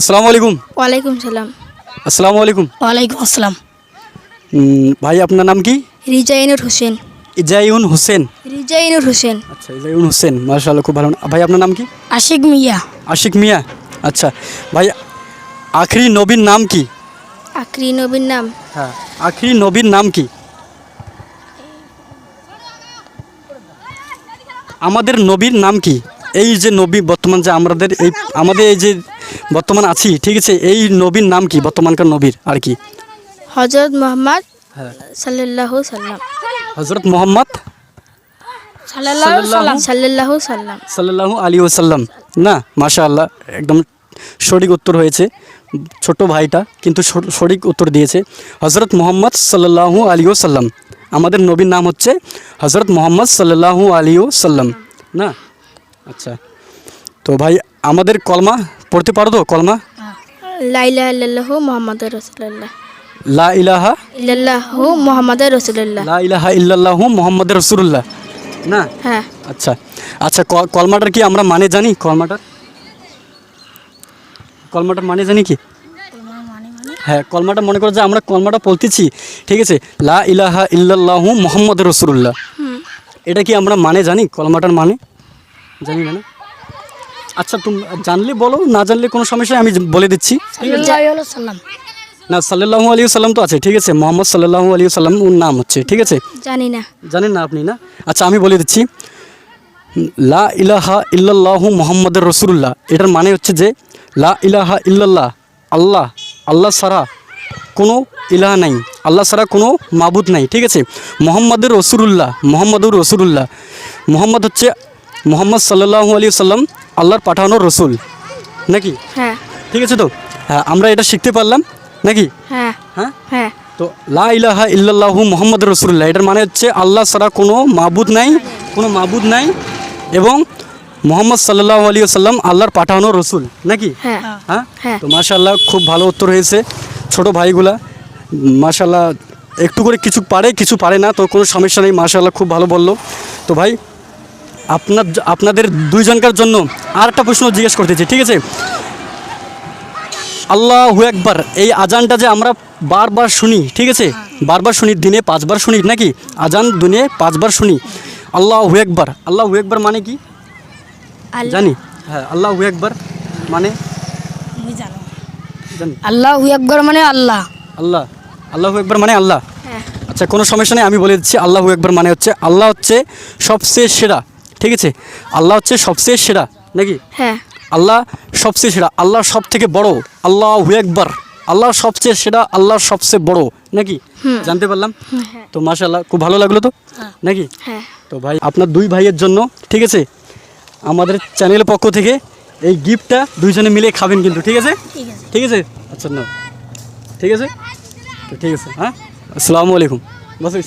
আসসালামু আলাইকুম। ওয়ালাইকুম সালাম। আসসালামু আলাইকুম। ওয়ালাইকুম আসসালাম। ভাই আপনার নাম কি? রিজাইনুর হোসেন। ইজাইউন হোসেন। রিজাইনুর হোসেন। আচ্ছা ইজাইউন হোসেন মার্শাল্লাহ খুব ভালো। ভাই আপনার নাম কি? আশিক মিয়া। আশিক মিয়া। আচ্ছা ভাই আখরি নবীর নাম কি? আক্রি নবীর নাম। হ্যাঁ আখরি নবীর নাম কি? আমাদের নবীর নাম কি? এই যে নবী বর্তমান যে আমাদের এই আমাদের এই যে বর্তমান আছি ঠিক আছে? এই নবীর নাম কি? বর্তমানকার নবীর আর কি? হজরত মোহাম্মদ সাল্লাল্লাহু সাল্লাম। হজরত মোহাম্মদ সাল্লাল্লাহু সাল্লাম সাল্লাল্লাহু সাল্লাম। সাল্লাল্লাহু আলী ওসাল্লাম না মাশা আল্লাহ একদম সঠিক উত্তর হয়েছে। ছোট ভাইটা কিন্তু সঠ- সঠিক উত্তর দিয়েছে। হজরত মোহাম্মদ সাল্লাল্লাহু আলী ওসাল্লাম আমাদের নবীর নাম হচ্ছে হজরত মোহাম্মদ সাল্লাল্লাহু আলী ওসাল্লাম না? আচ্ছা। তো ভাই আমাদের কলমা পড়তে পারো তো কলমা? লাইলা ইল্লাল্লাহু লা ইলাহা? ইল্লাল্লাহু মুহাম্মাদুর রাসূলুল্লাহ। লা ইলাহা ইল্লাল্লাহু মোহাম্মদ রসুল্লাহ না? হ্যাঁ। আচ্ছা। আচ্ছা কলমাটার কি আমরা মানে জানি? কলমাটার? কলমাটার মানে জানি কি? হ্যাঁ কলমাটা মনে করো যে আমরা কলমাটা বলতেছি ঠিক আছে? লা ইলাহা ইল্লাল্লাহু এটা কি আমরা মানে জানি? কলমাটার মানে? জানি না না? আচ্ছা তুমি জানলে বলো না জানলে কোনো সমস্যা আমি বলে দিচ্ছি। না সাল্লাল্লাহু আলী সাল্লাম তো আছে ঠিক আছে। মোহাম্মদ সাল্লাল্লাহু আলী সাল্লাম ওর নাম হচ্ছে ঠিক আছে? জানি না। জানেন না আপনি না? আচ্ছা আমি বলে দিচ্ছি। লা ইলাহা ইল্লাল্লাহু মোহাম্মদের রসুল্লাহ এটার মানে হচ্ছে যে লা ইলাহা ইল্লাল্লাহ আল্লাহ আল্লাহ সারা কোনো ইলাহা নাই। আল্লাহ ছাড়া কোনো মাবুদ নাই ঠিক আছে? মোহাম্মদের রসুল্লাহ মোহাম্মদুর রসুল্লাহ মোহাম্মদ হচ্ছে মোহাম্মদ সাল্লাল্লাহু আলী সাল্লাম আল্লাহর পাঠানো রসুল। নাকি? হ্যাঁ। ঠিক আছে তো? হ্যাঁ আমরা এটা শিখতে পারলাম। নাকি? হ্যাঁ। হ্যাঁ? হ্যাঁ। তো লা ইলাহা ইল্লাল্লাহু মোহাম্মদ রসুল্লাহ এটার মানে হচ্ছে আল্লাহ ছাড়া কোনো মাবুদ নাই কোনো মাবুদ নাই এবং মোহাম্মদ সাল্লাল্লাহু আলী সাল্লাম আল্লাহর পাঠানো রসুল। নাকি? হ্যাঁ। হ্যাঁ? হ্যাঁ। তো মাশাল্লাহ খুব ভালো উত্তর হয়েছে ছোট ভাইগুলা। মাশাল্লাহ একটু করে কিছু পারে কিছু পারে না তো কোনো সমস্যা নেই মাশাল্লাহ খুব ভালো বলল। তো ভাই আপনার আপনাদের দুইজনকার জন্য আর একটা প্রশ্ন জিজ্ঞেস করতেছি ঠিক আছে? আল্লাহু একবার এই আজানটা যে আমরা বারবার শুনি ঠিক আছে? বারবার শুনি দিনে পাঁচবার শুনি নাকি? আজান দিনে পাঁচবার শুনি। আল্লাহু একবার আল্লাহু একবার মানে কি? জানি। হ্যাঁ আল্লাহু একবার মানে? আল্লাহ আকবর মানে আল্লাহ। আল্লাহ। আল্লাহু একবার মানে আল্লাহ? হ্যাঁ। আচ্ছা কোনো সমস্যা নেই আমি বলে দিচ্ছি আল্লাহু একবার মানে হচ্ছে আল্লাহ হচ্ছে সবচেয়ে সেরা। ঠিক আছে? আল্লাহ হচ্ছে সবচেয়ে সেরা নাকি? হ্যাঁ। আল্লাহ সবচেয়ে সেরা আল্লাহ সব থেকে বড় আল্লাহু একবার। আল্লাহ সবচেয়ে সেরা আল্লাহ সবচেয়ে বড় নাকি? জানতে পারলাম? তো মাশাআল্লাহ খুব ভালো লাগল তো নাকি? হ্যাঁ। তো ভাই আপনার দুই ভাইয়ের জন্য ঠিক আছে? আমাদের চ্যানেলের পক্ষ থেকে এই গিফটটা দুইজনে মিলে খাবেন কিন্তু ঠিক আছে? ঠিক আছে। আচ্ছা না ঠিক আছে? তো ঠিক আছে হ্যাঁ? আসসালামু আলাইকুম। বসে